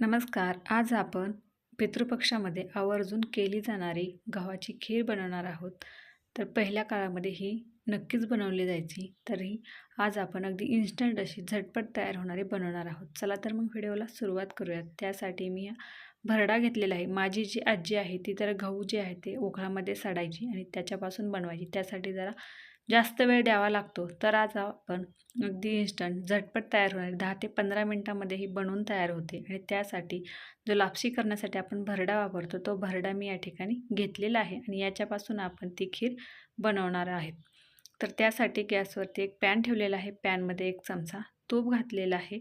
नमस्कार. आज आपण पितृपक्षामध्ये आवर्जून केली जाणारी गव्हाची खीर बनवणार आहोत. तर पहिल्या काळामध्ये ही नक्कीच बनवली जायची. तरी आज आपण अगदी इन्स्टंट अशी झटपट तयार होणारी बनवणार आहोत. चला तर मग व्हिडिओला सुरुवात करूयात. त्यासाठी मी भरडा घेतलेला आहे. माझी जी आजी आहे ती तर गहू जे आहे ते ओघळामध्ये सडायची आणि त्याच्यापासून बनवायची. त्यासाठी जरा जास्त वेळ द्यावा लागतो. तर आज आपण अगदी इन्स्टंट झटपट तयार होणार. दहा ते पंधरा मिनटामध्ये ही बनवून तयार होते. आणि त्यासाठी जो लापशी करण्यासाठी आपण भरडा वापरतो तो भरडा मी या ठिकाणी घेतलेला आहे. आणि याच्यापासून आपण ती खीर बनवणार आहेत. तर त्यासाठी गॅसवरती एक पॅन ठेवलेला आहे. पॅनमध्ये एक चमचा तूप घातलेला आहे.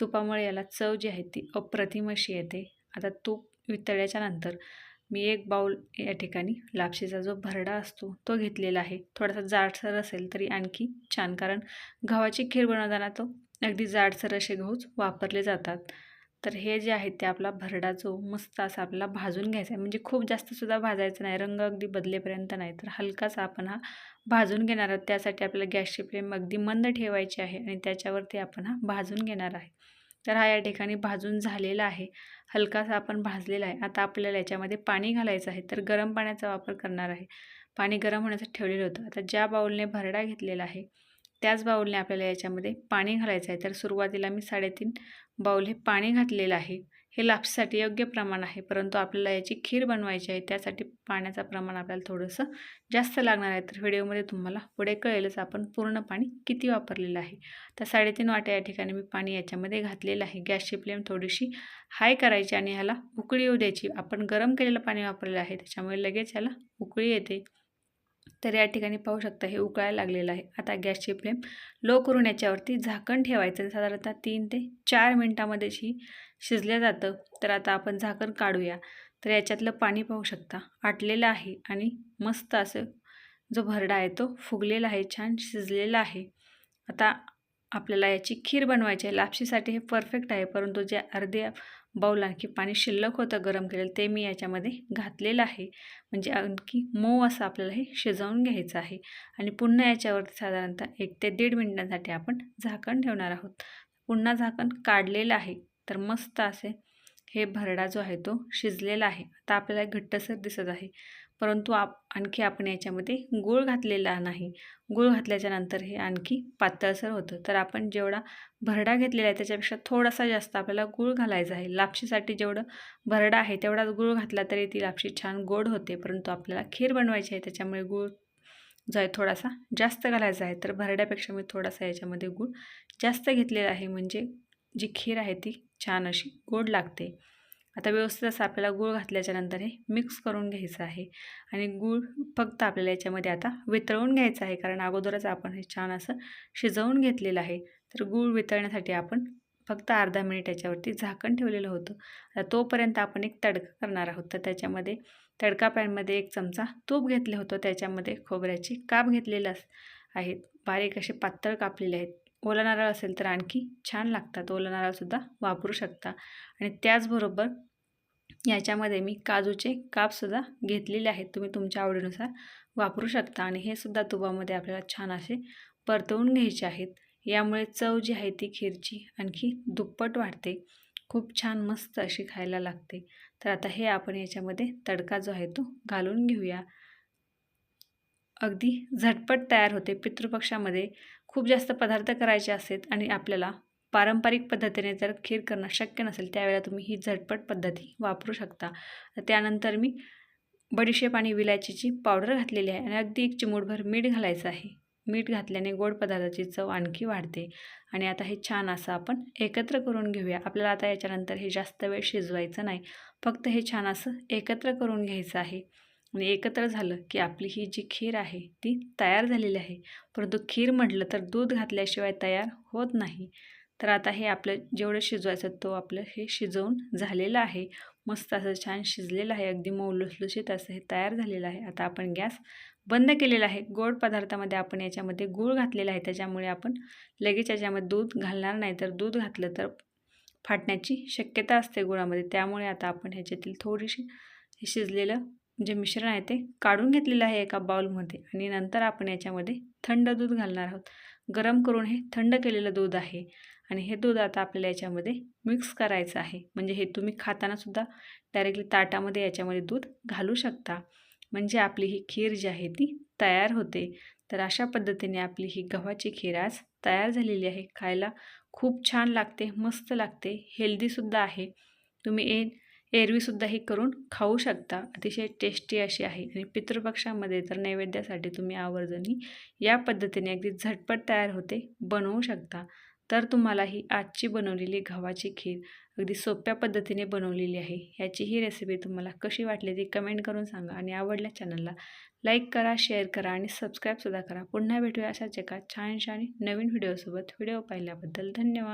तुपामुळे याला चव जी आहे ती अप्रतिम अशी येते. आता तूप वितळल्याच्या नंतर मी एक बाऊल या ठिकाणी लापशीचा जो भरडा असतो तो घेतलेला आहे. थोडासा जाडसर असेल तरी आणखी छान कारण गव्हाची खीर बनवताना तो अगदी जाडसर असे गहूच वापरले जातात. तर हे जे आहे ते आपला भरडा जो मस्त असा आपल्याला भाजून घ्यायचा आहे. म्हणजे खूप जास्तसुद्धा भाजायचं नाही रंग अगदी बदलेपर्यंत नाही तर हलकासा आपण हा भाजून घेणार आहोत. त्यासाठी आपल्याला गॅसची फ्लेम अगदी मंद ठेवायची आहे आणि त्याच्यावरती आपण हा भाजून घेणार आहे. तर हा या ठिकाणी भाजून झालेला आहे. हलकासा आपण भाजलेला आहे. आता आपल्याला याच्यामध्ये पाणी घालायचं आहे. तर गरम पाण्याचा वापर करणार आहे. पाणी गरम होण्यासाठी ठेवलेलं होतं. आता ज्या बाऊलने भरडा घेतलेला आहे त्याच बाऊलने आपल्याला याच्यामध्ये पाणी घालायचं आहे. तर सुरुवातीला मी साडेतीन बाऊल हे पाणी घातलेलं आहे. हे लापसाठी योग्य प्रमाण आहे. परंतु आपल्याला याची खीर बनवायची आहे त्यासाठी पाण्याचं प्रमाण आपल्याला थोडंसं जास्त लागणार आहे. तर व्हिडिओमध्ये तुम्हाला पुढे कळेलच आपण पूर्ण पाणी किती वापरलेलं आहे. तर साडेतीन वाट्या या ठिकाणी मी पाणी याच्यामध्ये घातलेलं आहे. गॅसची फ्लेम थोडीशी हाय करायची आणि ह्याला उकळी येऊ द्यायची. आपण गरम केलेलं पाणी वापरलेलं आहे त्याच्यामुळे लगेच ह्याला उकळी येते. तर या ठिकाणी पाहू शकता हे उकळायला लागलेलं आहे. आता गॅसची फ्लेम लो करून याच्यावरती झाकण ठेवायचं. साधारणतः तीन ते चार मिनटामध्येच ही शिजलं जातं. तर आता आपण झाकण काढूया. तर याच्यातलं पाणी पाहू शकता. आटलेलं आहे आणि मस्त असं जो भरडा आहे तो फुगलेला आहे. छान शिजलेला आहे. आता आपल्याला याची खीर बनवायची आहे. लापशीसाठी हे परफेक्ट आहे. परंतु जे अर्धे बाऊल आणखी पाणी शिल्लक होतं गरम केलेलं ते मी याच्यामध्ये घातलेलं आहे. म्हणजे आणखी मऊ असं आपल्याला हे शिजवून घ्यायचं आहे. आणि पुन्हा याच्यावरती साधारणतः एक ते दीड मिनिटांसाठी आपण झाकण ठेवणार आहोत. पुन्हा झाकण काढलेलं आहे. तर मस्त असे हे भरडा जो आहे तो शिजलेला आहे. आता आपल्याला घट्टसर दिसत आहे. परंतु आप आणखी आपण याच्यामध्ये गूळ घातलेला नाही. गूळ घातल्याच्या नंतर हे आणखी पातळसर होतं. तर आपण जेवढा भरडा घेतलेला आहे त्याच्यापेक्षा थोडासा जास्त आपल्याला गूळ घालायचा आहे. लापशीसाठी जेवढं भरडा आहे तेवढाच गूळ घातला तरी ती लापशी छान गोड होते. परंतु आपल्याला खीर बनवायची आहे त्याच्यामुळे गूळ जो आहे थोडासा जास्त घालायचा आहे. तर भरड्यापेक्षा मी थोडासा याच्यामध्ये गूळ जास्त घेतलेला आहे. म्हणजे जी खीर आहे ती छान अशी गोड लागते. आता व्यवस्थित असं आपल्याला गूळ घातल्याच्यानंतर हे मिक्स करून घ्यायचं आहे. आणि गूळ फक्त आपल्याला याच्यामध्ये आता वितळवून घ्यायचं आहे कारण अगोदरच आपण हे छान असं शिजवून घेतलेलं आहे. तर गूळ वितळण्यासाठी आपण फक्त अर्धा मिनिट याच्यावरती झाकण ठेवलेलं होतं. आता तोपर्यंत आपण एक तडका करणार आहोत. तर त्याच्यामध्ये तडका पॅनमध्ये एक चमचा तूप घेतलं होतं. त्याच्यामध्ये खोबऱ्याची काप घेतलेलं आहेत. बारीक असे पातळ कापलेले आहेत. ओला नारळ असेल तर आणखी छान लागतात. ओला नारळसुद्धा वापरू शकता. आणि त्याचबरोबर याच्यामध्ये मी काजूचे कापसुद्धा घेतलेले आहेत. तुम्ही तुमच्या आवडीनुसार वापरू शकता. आणि हे सुद्धा तुपामध्ये आपल्याला छान असे परतवून घ्यायचे आहेत. यामुळे चव जी आहे ती खीरची आणखी दुप्पट वाढते. खूप छान मस्त अशी खायला लागते. तर आता हे आपण याच्यामध्ये तडका जो आहे तो घालून घेऊया. अगदी झटपट तयार होते पितृपक्षामध्ये. खूप जास्त पदार्थ करायचे असेल आणि आपल्याला पारंपरिक पद्धतीने जर खीर करणं शक्य नसेल त्यावेळेला तुम्ही ही झटपट पद्धती वापरू शकता. त्यानंतर मी बडीशेप आणि विलायचीची पावडर घातलेली आहे आणि अगदी एक चिमूटभर मीठ घालायचं आहे. मीठ घातल्याने गोड पदार्थाची चव आणखी वाढते आणि आता हे छान असं आपण एकत्र करून घेऊया. आपल्याला आता याच्यानंतर हे जास्त वेळ शिजवायचं नाही. फक्त हे छान असं एकत्र करून घ्यायचं आहे. आणि एकत्र झालं की आपली ही जी खीर आहे ती तयार झालेली आहे. परंतु खीर म्हटलं तर दूध घातल्याशिवाय तयार होत नाही. तर आता हे आपलं जेवढं शिजवायचं तो आपलं हे शिजवून झालेलं आहे. मस्त असं छान शिजलेलं आहे. अगदी मऊ लुसलुशीत असं हे तयार झालेलं आहे. आता आपण गॅस बंद केलेला आहे. गोड पदार्थामध्ये आपण याच्यामध्ये गूळ घातलेला आहे. त्याच्यामुळे आपण लगेच याच्यामध्ये दूध घालणार नाही. तर दूध घातलं तर फाटण्याची शक्यता असते गुळामध्ये. त्यामुळे आता आपण ह्याच्यातील थोडीशी हे शिजलेलं जे मिश्रण आहे ते काढून घेतलेलं आहे एका बाउलमध्ये आणि नंतर आपण याच्यामध्ये थंड दूध घालणार आहोत. गरम करून हे थंड केलेलं दूध आहे आणि हे दूध आता आपल्याला याच्यामध्ये मिक्स करायचं आहे. म्हणजे हे तुम्ही खातानासुद्धा डायरेक्टली ताटामध्ये याच्यामध्ये दूध घालू शकता. म्हणजे आपली ही खीर जी आहे ती तयार होते. तर अशा पद्धतीने आपली ही गव्हाची खीर आज तयार झालेली आहे. खायला खूप छान लागते मस्त लागते हेल्दीसुद्धा आहे. तुम्ही ए एरवीसुद्धा ही करून खाऊ शकता. अतिशय टेस्टी अशी आहे. आणि पितृपक्षामध्ये तर नैवेद्यासाठी तुम्ही आवर्जनी या पद्धतीने अगदी झटपट तयार होते बनवू शकता. तर तुम्हाला ही आजची बनवलेली गव्हाची खीर अगदी सोप्या पद्धतीने बनवलेली आहे. याची ही रेसिपी तुम्हाला कशी वाटली ती कमेंट करून सांगा आणि आवडल्या चॅनलला लाईक करा शेअर करा आणि सबस्क्राईबसुद्धा करा. पुन्हा भेटूया अशाच एका छानशा आणि नवीन व्हिडिओसोबत व्हिडिओ पाहिल्याबद्दल धन्यवाद.